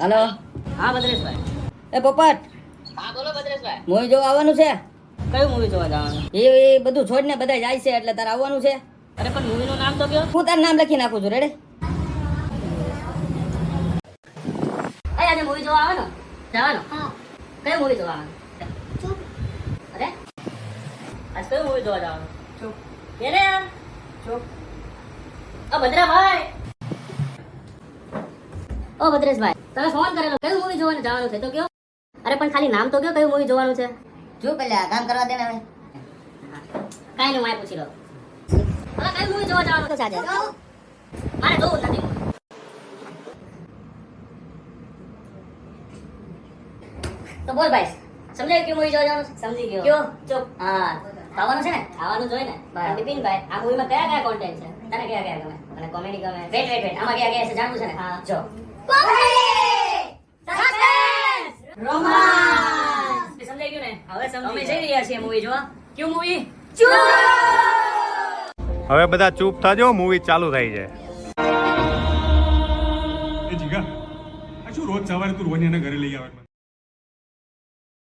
Hello. હા ભદ્રેશભાઈ. એ પોપટ. હા બોલો ભદ્રેશભાઈ. મૂવી જોવા આવવાનું છે? કયું મૂવી જોવા જવાનું? એ એ બધું છોડને બધા જાય છે એટલે તારે આવવાનું છે. અરે પણ મૂવીનું નામ તો કયો? હું તારું નામ લખી નાખું છું રેડે અરે આજે મૂવી જોવા આવવાનો? જવાનો? કયું મૂવી જોવા આવવાનું? અરે આજ કયું મૂવી જોવા જવાનું? કે રે યાર? અ ભદ્રાભાઈ. ઓ ભદ્રેશભાઈ. તમે ફોન કરેલો કયું મૂવી જોવાનું જવાનું છે? તો કયો? અરે પણ ખાલી નામ તો કયો કયું મૂવી જોવાનું છે? જો પેલા કામ કરવા દે ને હવે. કાઈ નહીં માય પૂછી લો. હવે કયું મૂવી જોવા જવાનું છે? આજે મારે જોવું નથી. તો બોલ ભાઈ સમજાય કે મૂવી જોવા જવાનું સમજી ગયો. કયો? ચૂપ હા. ખાવાનું છે ને? ખાવાનું જોઈએ ને બિપિન ભાઈ આ મૂવીમાં કયા કયા કોન્ટેન્ટ છે? તને કયા કયા ગમે? મને કોમેડી ગમે. Wait wait wait. આમાં કયા કયા છે? જાણવું છે ને? હા. જો રોમાન્સ સમજાઈ ગયું ને હવે અમે જઈ રહ્યા છીએ મૂવી જોવા કયું મૂવી હવે બધા ચૂપ થાજો મૂવી ચાલુ થઈ છે એ જીગા આ શું રોજ સવારે તું રોજ એના ઘરે લઈ આવે